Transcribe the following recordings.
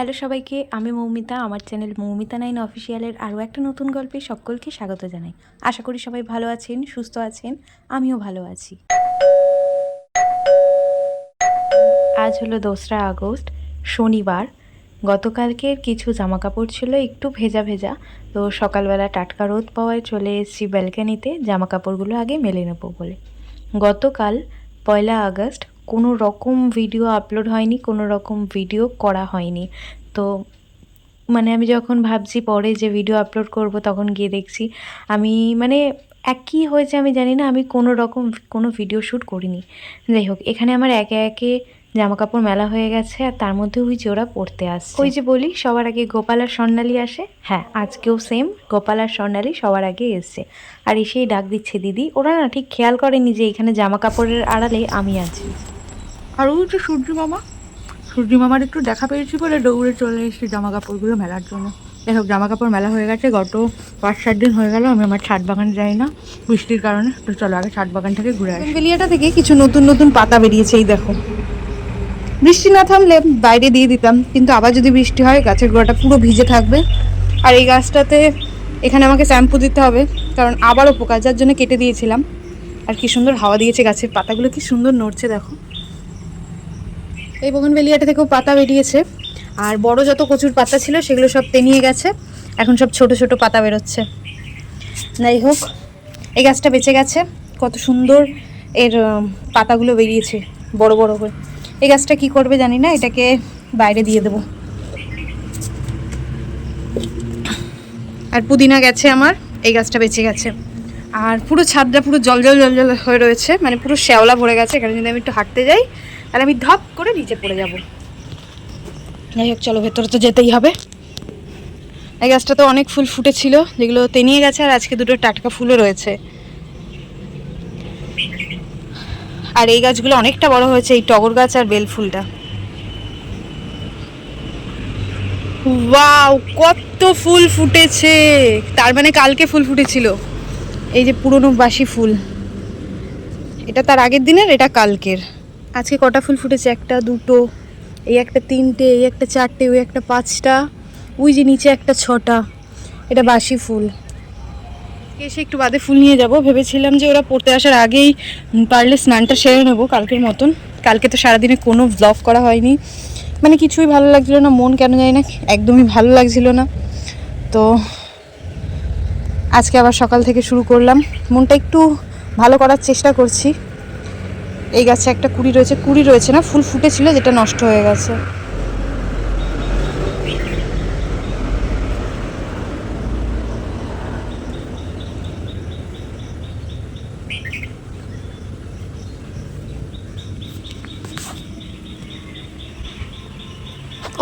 Hello সবাইকে, আমি মৌমিতা, আমার চ্যানেল মৌমিতা নাইন অফিসিয়ালের আরও একটা নতুন গল্পে সকলকে স্বাগত জানাই। আশা করি সবাই ভালো আছেন, সুস্থ আছেন, আমিও ভালো আছি। আজ হলো দোসরা আগস্ট, শনিবার। গতকালকের কিছু জামা কাপড় ছিল একটু ভেজা ভেজা, তো সকালবেলা টাটকা রোদ পাওয়ায় চলে এসেছি ব্যালকানিতে জামা কাপড়গুলো আগে মেলে নেব বলে। গতকাল পয়লা আগস্ট কোনো রকম ভিডিও আপলোড হয়নি কোনো রকম ভিডিও করা হয়নি। তো মানে আমি যখন ভাবছি পরে যে ভিডিও আপলোড করব তখন গিয়ে দেখছি আমি মানে একই হয়েছে আমি জানি না আমি কোনো রকম কোনো ভিডিও শ্যুট করিনি। যাই হোক এখানে আমার একে একে জামা কাপড় মেলা হয়ে গেছে আর তার মধ্যে ওই যে ওরা পড়তে আসছে। ওই যে বলি সবার আগে গোপাল আর স্বর্ণালী আসে। হ্যাঁ আজকেও সেম গোপাল আর স্বর্ণালী সবার আগে এসছে। আর এসেই ডাক দিচ্ছে দিদি। ওরা না ঠিক খেয়াল করেনি যে এখানে জামা কাপড়ের আড়ালে আমি আছি। আর ওই যে সূর্য মামা। সূর্য মামার একটু দেখা পেয়েছি বলে দৌড়ে চলে এসেছি জামা কাপড়গুলো মেলার জন্য। যাই হোক জামা কাপড় মেলা হয়ে গেছে। গত পাঁচ, সাত দিন হয়ে গেল, আমি আমার ছাদ বাগান যাই না। বৃষ্টির কারণে। তো চলো আগে ছাদ বাগান থেকে ঘুরে আসি। বেলিয়াটা থেকে কিছু নতুন নতুন পাতা বেরিয়েছে, এই দেখো। বৃষ্টি না থামলে বাইরে দিয়ে দিতাম, কিন্তু আবার যদি বৃষ্টি হয়, গাছের গোড়াটা পুরো ভিজে থাকবে। আর এই গাছটাতে এখানে আমাকে শ্যাম্পু দিতে হবে, কারণ আবারও পোকা যার জন্য কেটে দিয়েছিলাম। আর কি সুন্দর হাওয়া দিয়েছে গাছের পাতাগুলো, কি সুন্দর নড়ছে, দেখো। এই বগনবেলিয়াটা থেকেও পাতা বেরিয়েছে। আর বড় যত কচুর পাতা ছিল, সেগুলো সব তেনিয়ে গেছে। এখন সব ছোট ছোট পাতা বেরোচ্ছে। যাই হোক, এই গাছটা বেঁচে গেছে। কত সুন্দর এর পাতাগুলো বেরিয়েছে, বড় বড় করে। এই গাছটা কি করবে জানি না, এটাকে বাইরে দিয়ে দেবো। আর পুদিনা গেছে আমার, এই গাছটা বেঁচে গেছে। আর পুরো ছাদটা পুরো জল জল জল জল হয়ে রয়েছে মানে পুরো শ্যাওলা ভরে গেছে, এখানে যদি আমি একটু হাঁটতে যাই তাহলে আমি ধপ করে নিচে পড়ে যাব। যাই হোক, চলো, ভেতরে তো যেতেই হবে। এই গাছটা তো অনেক ফুল ফুটেছিল, যেগুলো তেনিয়ে গেছে, আর আজকে দুটো টাটকা ফুলও রয়েছে। আর এই গাছগুলো অনেকটা বড় হয়েছে, এই টগর গাছ আর বেল ফুলটা। ওয়াও, কত ফুল ফুটেছে! তার মানে কালকে ফুল ফুটেছিল। এই যে পুরনো বাসি ফুল। এটা তার আগের দিনের, এটা কালকের। আজকে কটা ফুল ফুটেছে? একটা, দুটো, এই একটা তিনটে, এই একটা চারটে, ওই একটা পাঁচটা, ওই যে নিচে একটা ছটা। এটা বাসি ফুল। এসে একটু বাদে ফুল নিয়ে যাব। ভেবেছিলাম যে ওরা পড়তে আসার আগেই পারলে স্নানটা সেরে নেব কালকের মতন। কালকে তো সারাদিনে কোনো ব্লগ করা হয়নি। মানে কিছুই ভালো লাগছিল না, মন কেন যায় না, একদমই ভালো লাগছিল না। তো আজকে আবার সকাল থেকে শুরু করলাম। মনটা একটু ভালো করার চেষ্টা করছি। এই গাছে একটা কুড়ি রয়েছে কুড়ি রয়েছে না, ফুল ফুটেছিল যেটা নষ্ট হয়ে গেছে।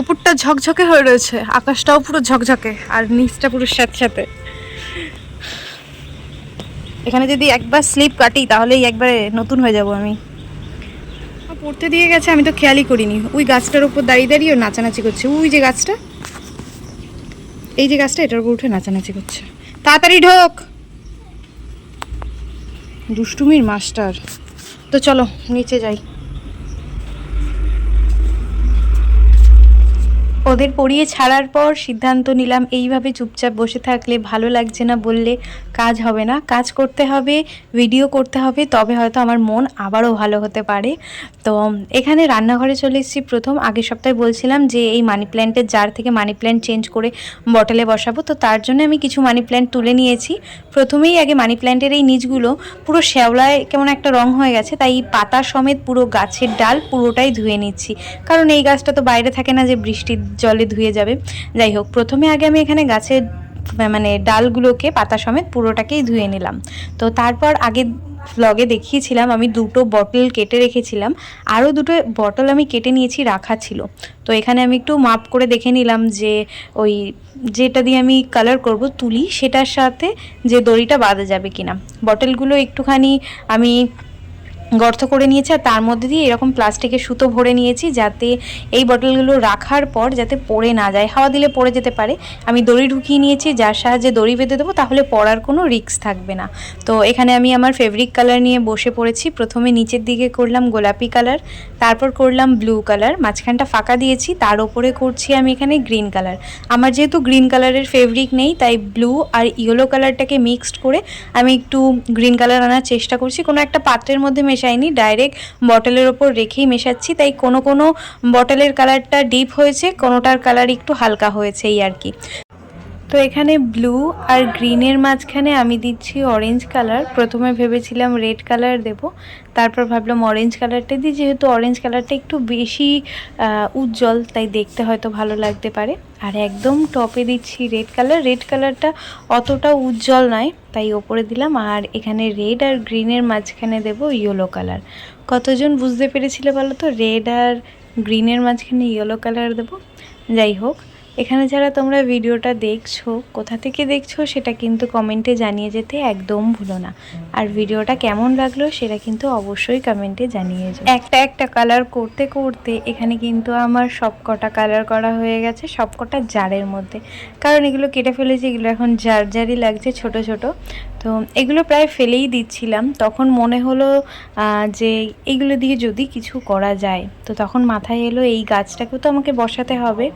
ওপরটা ঝকঝকে হয়ে রয়েছে, আকাশটাও পুরো ঝকঝকে, আর নিচটা পুরো স্যাঁতস্যাঁতে। এখানে যদি একবার স্লিপ কাটি, তাহলেই একবারে নতুন হয়ে যাব আমি। পড়তে দিয়ে গেছে, আমি তো খেয়ালই করিনি। ওই গাছটার উপর দাঁড়িয়ে দাঁড়িয়ে নাচানাচি করছে। ওই যে গাছটা, এই যে গাছটা, এটার উপর উঠে নাচানাচি করছে। তাড়াতাড়ি ঢোক! দুষ্টুমির মাস্টার। তো চলো, নিচে যাই। ওদের পড়িয়ে ছাড়ার পর সিদ্ধান্ত নিলাম, এইভাবে চুপচাপ বসে থাকলে ভালো লাগছে না বললে কাজ হবে না। কাজ করতে হবে ভিডিও করতে হবে, তবে হয়তো আমার মন আবারও ভালো হতে পারে। তো, এখানে রান্নাঘরে চলে এসেছি প্রথম। আগের সপ্তাহে বলছিলাম যে এই মানি প্ল্যান্টের জার থেকে মানি প্ল্যান্ট চেঞ্জ করে বটলে বসাবো। তো তার জন্য আমি কিছু মানি প্ল্যান্ট তুলে নিয়েছি। প্রথমেই আগে মানি প্ল্যান্টের এই নিচগুলো পুরো শ্যাওলায় কেমন একটা রং হয়ে গেছে, তাই পাতা সমেত পুরো গাছের ডাল পুরোটাই ধুয়ে নিচ্ছি। কারণ এই গাছটা তো বাইরে থাকে না যে বৃষ্টির জলে ধুয়ে যাবে। যাই হোক, প্রথমে আগে আমি এখানে গাছের মানে ডালগুলোকে পাতা সমেত পুরোটাকেই ধুয়ে নিলাম। তো তারপর আগে ব্লগে দেখিয়েছিলাম, আমি দুটো বটল কেটে রেখেছিলাম। আরও দুটো বটল আমি কেটে নিয়েছি, রাখা ছিল। তো এখানে আমি একটু মাপ করে দেখে নিলাম যে ওই যেটা দিয়ে আমি কালার করব তুলি, সেটার সাথে যে দড়িটা বাঁধা যাবে কিনা। বটলগুলো একটুখানি আমি গর্ত করে নিয়েছি আর তার মধ্যে দিয়ে এরকম প্লাস্টিকের সুতো ভরে নিয়েছি যাতে এই বটলগুলো রাখার পর যাতে পড়ে না যায়। হাওয়া দিলে পড়ে যেতে পারে। আমি দড়ি ঢুকিয়ে নিয়েছি, যার সাহায্যে দড়ি বেঁধে দেবো, তাহলে পড়ার কোনো রিস্ক থাকবে না। তো এখানে আমি আমার ফেব্রিক কালার নিয়ে বসে পড়েছি। প্রথমে নিচের দিকে করলাম গোলাপি কালার, তারপর করলাম ব্লু কালার। মাঝখানটা ফাঁকা দিয়েছি, তার ওপরে করছি আমি এখানে গ্রিন কালার। আমার যেহেতু গ্রিন কালারের ফেব্রিক নেই, তাই ব্লু আর ইয়েলো কালারটাকে মিক্সড করে আমি একটু গ্রিন কালার আনার চেষ্টা করছি। কোনো একটা পাত্রের মধ্যে মেশাইনি ডাইরেক্ট বটলের ওপর রেখেই মেশাচ্ছি। তাই কোনো কোনো বটলের কালারটা ডিপ হয়েছে, কোনোটার কালার একটু হালকা হয়েছে এই আর কি। তো এখানে ব্লু আর গ্রিনের মাঝখানে আমি দিচ্ছি অরেঞ্জ কালার প্রথমে ভেবেছিলাম রেড কালার দেব, তারপর ভাবলাম অরেঞ্জ কালারটা দিই, যেহেতু অরেঞ্জ কালারটা একটু বেশি উজ্জ্বল, তাই দেখতে হয়তো ভালো লাগতে পারে। আর একদম টপে দিচ্ছি রেড কালার রেড কালারটা অতটা উজ্জ্বল নয়, তাই ওপরে দিলাম। আর এখানে রেড আর গ্রিনের মাঝখানে দেব ইয়েলো কালার কতজন বুঝতে পেরেছিলে বলো তো? রেড আর গ্রিনের মাঝখানে ইয়েলো কালার দেবো? যাই হোক এখানে যারা তোমরা ভিডিওটা দেখছ, কোথা থেকে দেখছ সেটা কিন্তু কমেন্টে জানিয়ে যেতে একদম ভুলো না। আর ভিডিওটা কেমন লাগল সেটা কিন্তু অবশ্যই কমেন্টে জানিয়ে যাও। একটা একটা কালার করতে করতে এখানে কিন্তু আমার সব কটা কালার করা হয়ে গেছে সব কটা জারের মধ্যে। কারণ এগুলো কেটে ফেলেছি, এগুলো এখন জার জারই লাগছে, ছোট ছোট। তো এগুলো প্রায় ফেলেই দিচ্ছিলাম। তখন মনে হলো যে এগুলো দিয়ে যদি কিছু করা যায়, তো তখন মাথায় এলো, এই গাছটাকেও তো আমাকে বসাতে হবে।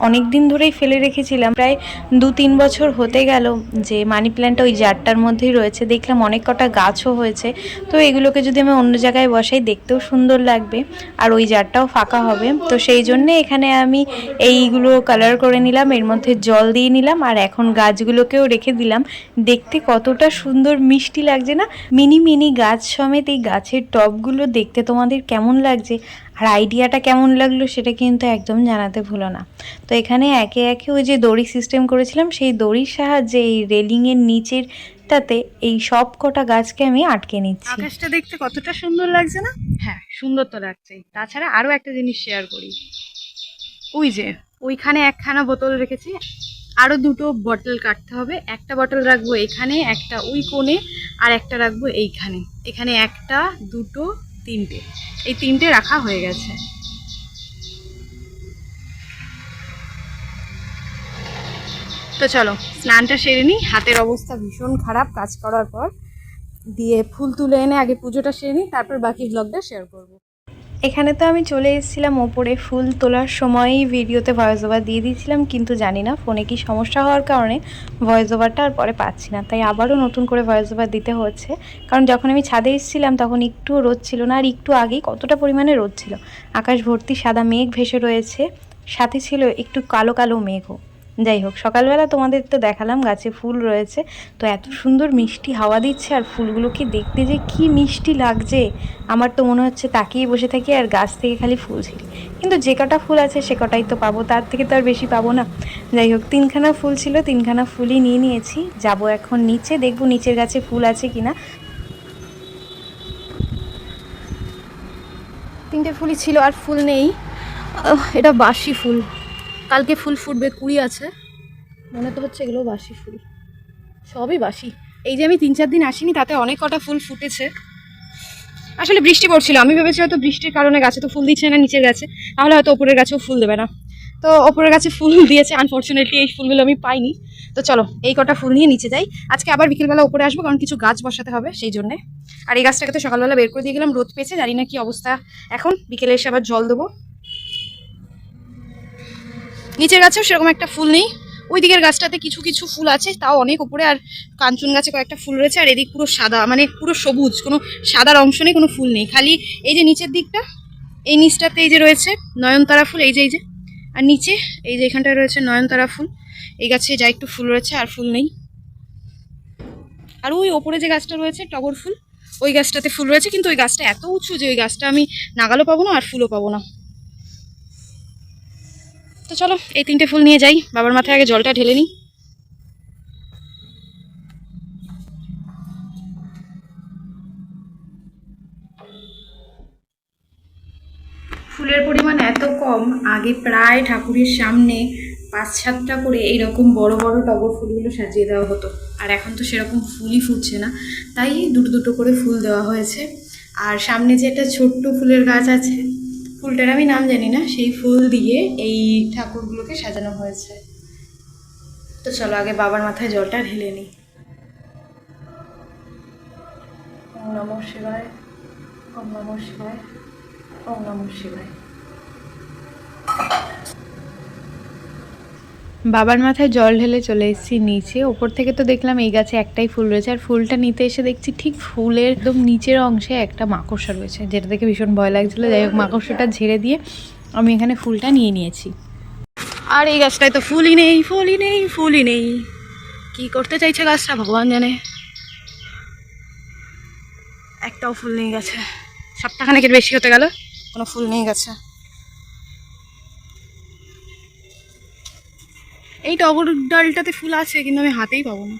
অনেক দিন ধরেই ফেলে রেখেছিলাম। প্রায় দু তিন বছর হতে গেল যে মানি প্ল্যান্টটা ওই জারটার মধ্যেই রয়েছে। দেখলাম অনেক কটা গাছও হয়েছে। তো এগুলোকে যদি আমি অন্য জায়গায় বসাই, দেখতেও সুন্দর লাগবে। আর ওই জারটাও ফাঁকা হবে। তো সেই জন্যে এখানে আমি এইগুলো কালার করে নিলাম, এর মধ্যে জল দিয়ে নিলাম, আর এখন গাছগুলোকেও রেখে দিলাম। দেখতে কতটা সুন্দর মিষ্টি লাগছে না? মিনি মিনি গাছ সমেত এই গাছের টবগুলো দেখতে তোমাদের কেমন লাগছে? আর আইডিয়াটা কেমন লাগল সেটা কিন্তু একদম জানাতে ভুলো না। তো এখানে একে একে ওই যে দড়ি সিস্টেম করেছিলাম সেই দড়ির সাহায্যে এই রেলিংয়ের নিচেরটাতে এই সব কটা গাছকে আমি আটকে নিচ্ছি। আকাশটা দেখতে কতটা সুন্দর লাগছে না? হ্যাঁ সুন্দর তো লাগছেই তাছাড়া আরও একটা জিনিস শেয়ার করি। ওই যে ওইখানে একখানা বোতল রেখেছি। আরও দুটো বটল কাটতে হবে। একটা বটল রাখব এখানে একটা ওই কোণে আর একটা রাখব এইখানে। এখানে একটা দুটো তিনটে। এই তিনটে রাখা হয়ে গেছে। তো চলো, স্নানটা সেরে নিই। হাতের অবস্থা ভীষণ খারাপ কাজ করার পর। দিয়ে ফুল তুলে এনে আগে পুজোটা সেরে নিই, তারপর বাকি ব্লগটা শেয়ার করব। এখানে তো আমি চলে এসেছিলাম ওপরে ফুল তোলার সময়ই ভিডিওতে ভয়েস ওভার দিয়ে দিয়েছিলাম, কিন্তু জানি না ফোনে কি সমস্যা হওয়ার কারণে ভয়েস ওভারটা আর পরে পাচ্ছি না। তাই আবারও নতুন করে ভয়েস ওভার দিতে হচ্ছে। কারণ যখন আমি ছাদে এসেছিলাম তখন একটুও রোদ ছিল না, আর একটু আগেই কতটা পরিমাণে রোদ ছিল। আকাশ ভর্তি সাদা মেঘ ভেসে রয়েছে, সাথে ছিল একটু কালো কালো মেঘও। যাই হোক, সকালবেলা তোমাদের তো দেখালাম গাছে ফুল রয়েছে। তো এত সুন্দর মিষ্টি হাওয়া দিচ্ছে আর ফুলগুলোকে দেখতে যে কি মিষ্টি লাগছে। আমার তো মনে হচ্ছে তাকিয়ে বসে থাকি আর গাছ থেকে খালি ফুল ছিল কিন্তু যে কটা ফুল আছে সে কটাই তো পাবো, তার থেকে তো আর বেশি পাবো না। যাই হোক, তিনখানা ফুল ছিল, তিনখানা ফুলই নিয়ে নিয়েছি। যাব এখন নিচে, দেখব নিচের গাছে ফুল আছে কিনা। তিনটে ফুলই ছিল আর ফুল নেই। এটা বাসি ফুল। কালকে ফুল ফুটবে কুড়ি আছে। মনে তো হচ্ছে এগুলো বাসি ফুল। সবই বাসি। এই যে আমি তিন চার দিন আসিনি, তাতে অনেক কটা ফুল ফুটেছে। আসলে বৃষ্টি পড়ছিল, আমি ভেবেছি হয়তো বৃষ্টির কারণে গাছে তো ফুল দিচ্ছে না, নিচের গাছে। তাহলে হয়তো ওপরের গাছেও ফুল দেবে না। তো ওপরের গাছে ফুল দিয়েছে আনফর্চুনেটলি এই ফুলগুলো আমি পাইনি। তো চলো, এই কটা ফুল নিয়ে নিচে যাই। আজকে আবার বিকেলবেলা উপরে আসব, কারণ কিছু গাছ বসাতে হবে সেই জন্যে। আর এই গাছটাকে তো সকালবেলা বের করে দিয়ে গেলাম, রোদ পেয়েছে, জানি না কি অবস্থা। এখন বিকেলে এসে আবার জল দেবো। নিচের গাছেও সেরকম একটা ফুল নেই। ওই দিকের গাছটাতে কিছু কিছু ফুল আছে, তাও অনেক উপরে, আর কাঞ্চন গাছে কয়েকটা ফুল রয়েছে, আর এদিক পুরো সাদা মানে পুরো সবুজ, কোনো সাদার অংশ নেই, কোনো ফুল নেই। খালি এই যে নিচের দিকটা, এই নিচটাতে এই যে রয়েছে নয়নতারা ফুল, এই যে এই যে, আর নিচে এই যে এখানটায় রয়েছে নয়নতারা ফুল, এই গাছে যা একটু ফুল রয়েছে, আর ফুল নেই। আর ওই ওপরে যে গাছটা রয়েছে, টগর ফুল, ওই গাছটাতে ফুল রয়েছে, কিন্তু ওই গাছটা এত উঁচু যে ওই গাছটা আমি নাগালও পাবো না, আর ফুলও পাবো না। তো চলো, এই তিনটে ফুল নিয়ে যাই। বাবার মাথায় আগে জলটা ঢেলে নিই। ফুলের পরিমাণ এত কম, আগে প্রায় ঠাকুরের সামনে পাঁচ সাতটা করে এইরকম বড় বড় টগর ফুলগুলো সাজিয়ে দেওয়া হতো। আর এখন তো সেরকম ফুলই ফুটছে না। তাই দুটো দুটো করে ফুল দেওয়া হয়েছে। আর সামনে যে একটা ছোট্ট ফুলের গাছ আছে ফুলটার আমি নাম জানি না, সেই ফুল দিয়ে এই ঠাকুরগুলোকে সাজানো হয়েছে। তো চলো আগে বাবার মাথায় জলটা ঢেলে নিই। ওম নম শিবায়, ওম নম শিবায়, ওম নম শিবায়। বাবার মাথায় জল ঢেলে চলে এসেছি নিচে। ওপর থেকে তো দেখলাম এই গাছে একটাই ফুল রয়েছে। আর ফুলটা নিতে এসে দেখছি ঠিক ফুলের একদম নিচের অংশে একটা মাকড়সা রয়েছে, যেটা দেখে ভীষণ ভয় লাগছিল। যাই হোক, মাকড়সাটা ঝেড়ে দিয়ে আমি এখানে ফুলটা নিয়ে নিয়েছি। আর এই গাছটায় তো ফুলই নেই ফুলই নেই ফুলই নেই। কি করতে চাইছে গাছটা, ভগবান জানে। একটাও ফুল নেই গেছে। সপ্তাহখানেকের বেশি হতে গেল, কোনো ফুল নেই গেছে। এই টগর ডালটাতে ফুল আছে, কিন্তু আমি হাতেই পাবো না।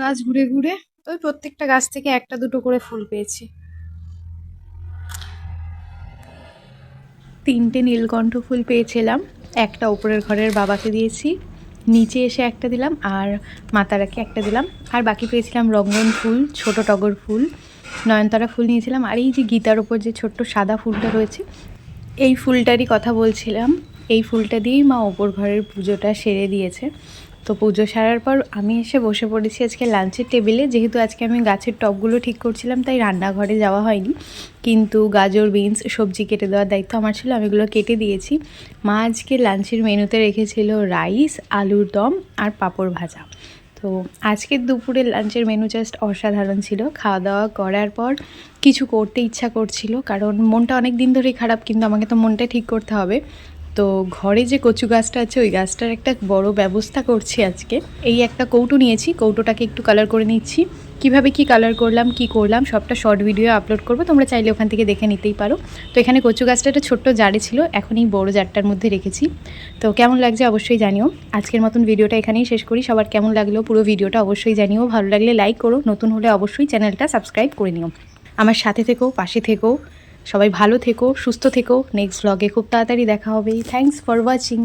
গাছ ঘুরে ঘুরে, ওই প্রত্যেকটা গাছ থেকে একটা দুটো করে ফুল পেয়েছি। তিনটে নীলকণ্ঠ ফুল পেয়েছিলাম, একটা উপরের ঘরের বাবাকে দিয়েছি, নিচে এসে একটা দিলাম, আর মাতারাকে একটা দিলাম, আর বাকি পেয়েছিলাম রঙ্গন ফুল, ছোট টগর ফুল, নয়নতারা ফুল নিয়েছিলাম, আর এই যে গীতার ওপর যে ছোট্ট সাদা ফুলটা রয়েছে, এই ফুলটারই কথা বলছিলাম এই ফুলটা দিয়েই মা ওপর ঘরের পুজোটা সেরে দিয়েছে। তো পুজো সারার পর আমি এসে বসে পড়েছি আজকে লাঞ্চের টেবিলে। যেহেতু আজকে আমি গাছের টবগুলো ঠিক করছিলাম, তাই রান্নাঘরে যাওয়া হয়নি। কিন্তু গাজর, বিনস, সবজি কেটে দেওয়ার দায়িত্ব আমার ছিল, আমি এগুলো কেটে দিয়েছি। মা আজকে লাঞ্চের মেনুতে রেখেছিল রাইস, আলুর দম আর পাঁপড় ভাজা। তো আজকের দুপুরে লাঞ্চের মেনু জাস্ট অসাধারণ ছিল। খাওয়া দাওয়া করার পর কিছু করতে ইচ্ছা করছিল, কারণ মনটা অনেক দিন ধরেই খারাপ, কিন্তু আমাকে তো মনটা ঠিক করতে হবে। তো ঘরে যে কচু গাছটা আছে, ওই গাছটার একটা বড় ব্যবস্থা করছি আজকে। এই একটা কৌটো নিয়েছি, কৌটোটাকে একটু কালার করে নিচ্ছি। কীভাবে কি কালার করলাম, কি করলাম, সবটা শর্ট ভিডিও আপলোড করব, তোমরা চাইলে ওখান থেকে দেখে নিতেই পারো। তো এখানে কচু গাছটা একটা ছোট্ট জারে ছিল, এখন এই বড় জারটার মধ্যে রেখেছি। তো কেমন লাগছে অবশ্যই জানিও। আজকের মতন ভিডিওটা এখানেই শেষ করি। সবার কেমন লাগল পুরো ভিডিওটা অবশ্যই জানিও। ভালো লাগলে লাইক করো, নতুন হলে অবশ্যই চ্যানেলটা সাবস্ক্রাইব করে নিও। আমার সাথে থেকেও পাশে থেকো। সবাই ভালো থেকো সুস্থ থেকো। নেক্সট ব্লগে খুব তাড়াতাড়ি দেখা হবে। Thanks for watching